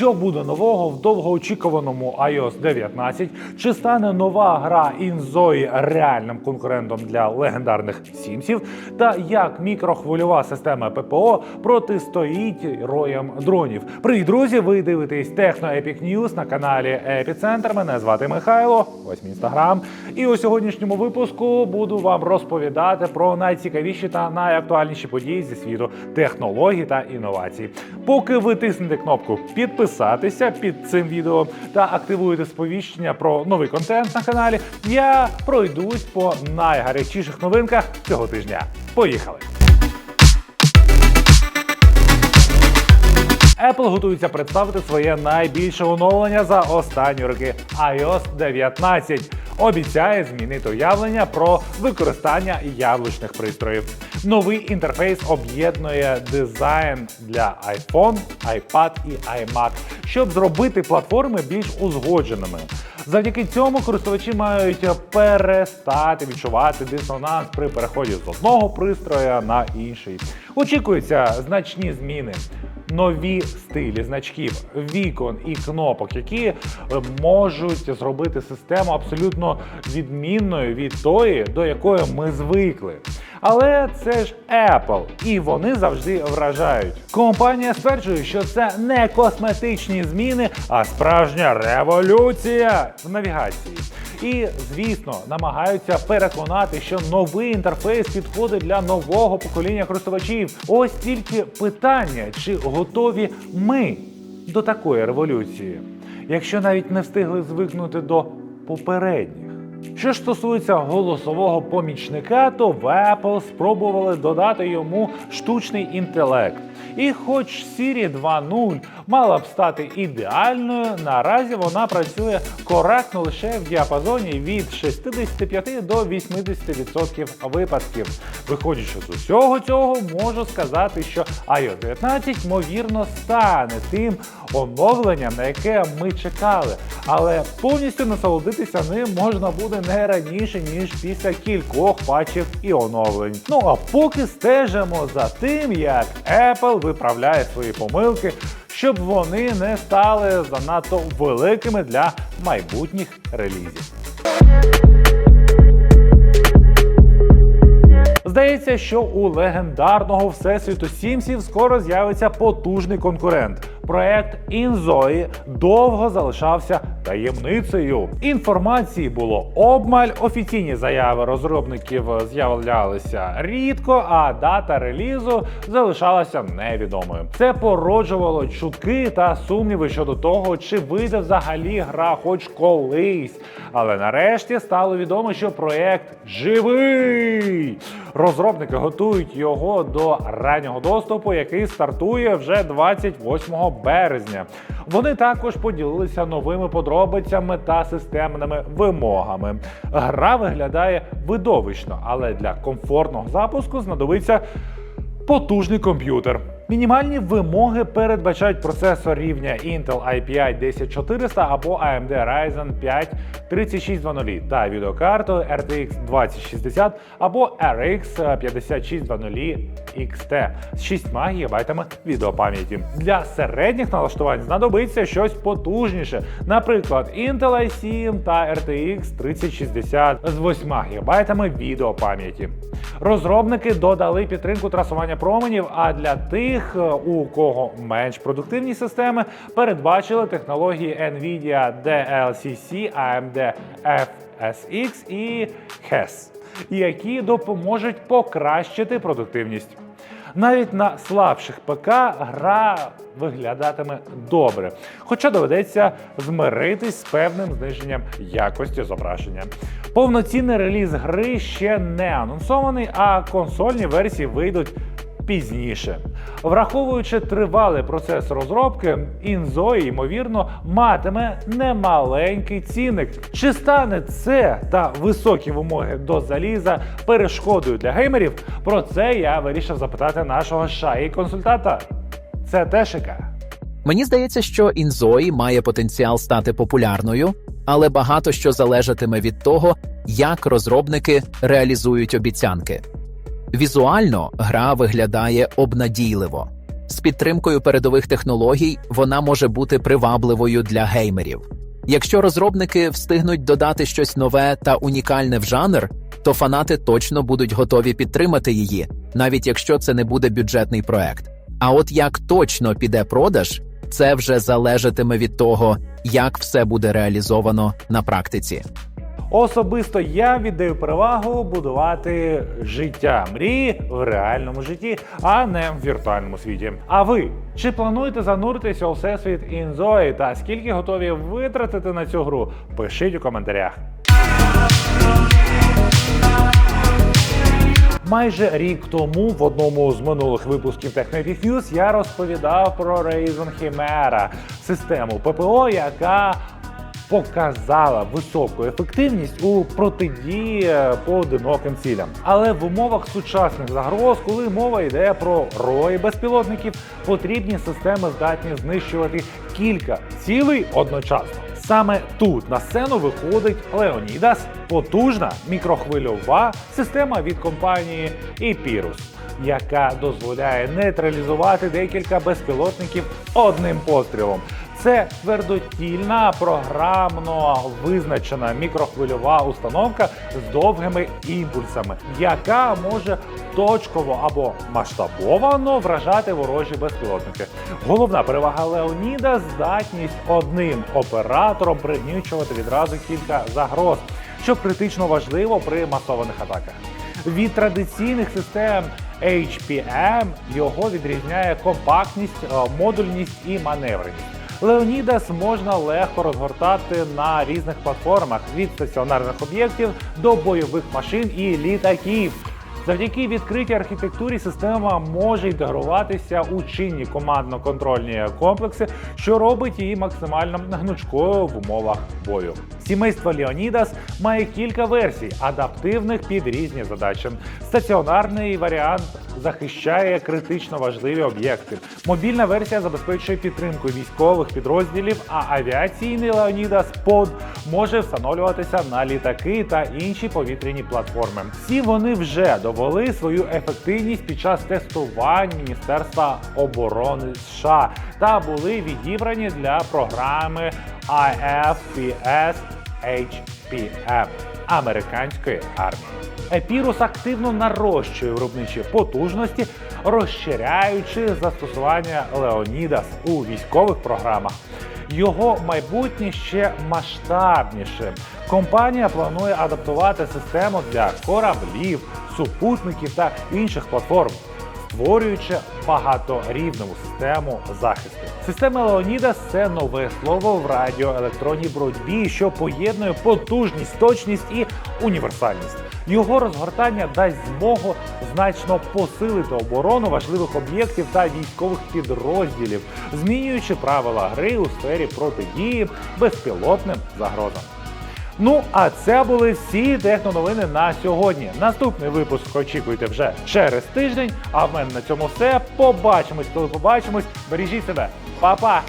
Що буде нового в довгоочікуваному iOS 19? Чи стане нова гра Inzoi реальним конкурентом для легендарних Сімсів? Та як мікрохвильова система ППО протистоїть роям дронів? Привіт, друзі! Ви дивитесь Техно Epic News на каналі Епіцентр. Мене звати Михайло. Ось мій інстаграм. І у сьогоднішньому випуску буду вам розповідати про найцікавіші та найактуальніші події зі світу технологій та інновацій. Поки ви тиснете кнопку підписатися під цим відео та активуєте сповіщення про новий контент на каналі, я пройдусь по найгарячіших новинках цього тижня. Поїхали! Apple готується представити своє найбільше оновлення за останні роки iOS 19. Обіцяє змінити уявлення про використання яблучних пристроїв. Новий інтерфейс об'єднує дизайн для iPhone, iPad і iMac, щоб зробити платформи більш узгодженими. Завдяки цьому користувачі мають перестати відчувати дисонанс при переході з одного пристроя на інший. Очікуються значні зміни. Нові стилі значків, вікон і кнопок, які е, можуть зробити систему абсолютно відмінною від тої, до якої ми звикли. Але це ж Apple, і вони завжди вражають. Компанія стверджує, що це не косметичні зміни, а справжня революція в навігації. І, звісно, намагаються переконати, що новий інтерфейс підходить для нового покоління користувачів. Ось тільки питання, чи готові ми до такої революції, якщо навіть не встигли звикнути до попередніх. Що ж стосується голосового помічника, то в Apple спробували додати йому штучний інтелект. І хоч Siri 2.0 мала б стати ідеальною, наразі вона працює коректно лише в діапазоні від 65 до 80% випадків. Виходячи з усього цього, можу сказати, що iOS 19 ймовірно стане тим оновленням, на яке ми чекали, але повністю насолодитися ним можна буде не раніше ніж після кількох патчів і оновлень. Ну а поки стежимо за тим, як Apple виправляє свої помилки, щоб вони не стали занадто великими для майбутніх релізів. Здається, що у легендарного всесвіту Сімсів скоро з'явиться потужний конкурент. Проект Інзої довго залишався таємницею. Інформації було обмаль. Офіційні заяви розробників з'являлися рідко, а дата релізу залишалася невідомою. Це породжувало чутки та сумніви щодо того, чи вийде взагалі гра хоч колись. Але нарешті стало відомо, що проект живий. Розробники готують його до раннього доступу, який стартує вже 28 березня. Вони також поділилися новими подробицями та системними вимогами. Гра виглядає видовищно, але для комфортного запуску знадобиться потужний комп'ютер. Мінімальні вимоги передбачають процесор рівня Intel i5 10400 або AMD Ryzen 5 3600 та відеокарту RTX 2060 або RX 5600 XT з 6 ГБ відеопам'яті. Для середніх налаштувань знадобиться щось потужніше, наприклад, Intel i7 та RTX 3060 з 8 ГБ відеопам'яті. Розробники додали підтримку трасування променів, а для тих, у кого менш продуктивні системи, передбачили технології Nvidia DLCC, AMD FSX і HES, які допоможуть покращити продуктивність. Навіть на слабших ПК гра виглядатиме добре, хоча доведеться змиритись з певним зниженням якості зображення. Повноцінний реліз гри ще не анонсований, а консольні версії вийдуть пізніше. Враховуючи тривалий процес розробки, Інзої, ймовірно, матиме немаленький цінник. Чи стане це та високі вимоги до заліза перешкодою для геймерів? Про це я вирішив запитати нашого шаї консультанта. Це Тешика. Мені здається, що інзої має потенціал стати популярною, але багато що залежатиме від того, як розробники реалізують обіцянки. Візуально гра виглядає обнадійливо. З підтримкою передових технологій вона може бути привабливою для геймерів. Якщо розробники встигнуть додати щось нове та унікальне в жанр, то фанати точно будуть готові підтримати її, навіть якщо це не буде бюджетний проект. А от як точно піде продаж, це вже залежатиме від того, як все буде реалізовано на практиці. Особисто я віддаю перевагу будувати життя мрії в реальному житті, а не в віртуальному світі. А ви чи плануєте зануритися у всесвіт Інзої та скільки готові витратити на цю гру? Пишіть у коментарях. Майже рік тому в одному з минулих випусків Technology News я розповідав про Raison Chimera, систему ППО, яка показала високу ефективність у протидії поодиноким цілям. Але в умовах сучасних загроз, коли мова йде про рої безпілотників, потрібні системи здатні знищувати кілька цілей одночасно. Саме тут на сцену виходить Leonidas, потужна мікрохвильова система від компанії Epirus, яка дозволяє нейтралізувати декілька безпілотників одним пострілом. Це твердотільна програмно визначена мікрохвильова установка з довгими імпульсами, яка може точково або масштабовано вражати ворожі безпілотники. Головна перевага Леоніда здатність одним оператором пригнічувати відразу кілька загроз, що критично важливо при масованих атаках. Від традиційних систем HPM його відрізняє компактність, е, модульність і маневреність. Леонідас можна легко розгортати на різних платформах від стаціонарних об'єктів до бойових машин і літаків. Завдяки відкритій архітектурі система може інтегруватися у чинні командно-контрольні комплекси, що робить її максимально гнучкою в умовах бою. Сімейство Leonidas має кілька версій, адаптивних під різні задачі. Стаціонарний варіант захищає критично важливі об'єкти. Мобільна версія забезпечує підтримку військових підрозділів, а авіаційний Leonidas Pod може встановлюватися на літаки та інші повітряні платформи. Всі вони вже довели свою ефективність під час тестувань Міністерства оборони США та були відібрані для програми IFPS HPM американської армії. Епірус активно нарощує виробничі потужності, розширяючи застосування Леонідас у військових програмах. Його майбутнє ще масштабніше. Компанія планує адаптувати систему для кораблів, супутників та інших платформ, створюючи багаторівневу систему захисту. Система Леонідас це нове слово в радіоелектронній боротьбі, що поєднує потужність, точність і універсальність. Його розгортання дасть змогу значно посилити оборону важливих об'єктів та військових підрозділів, змінюючи правила гри у сфері протидії безпілотним загрозам. Ну а це були всі техноновини на сьогодні. Наступний випуск очікуйте вже через тиждень. А в мене на цьому все. Побачимось, коли побачимось. Бережіть себе, Па-па!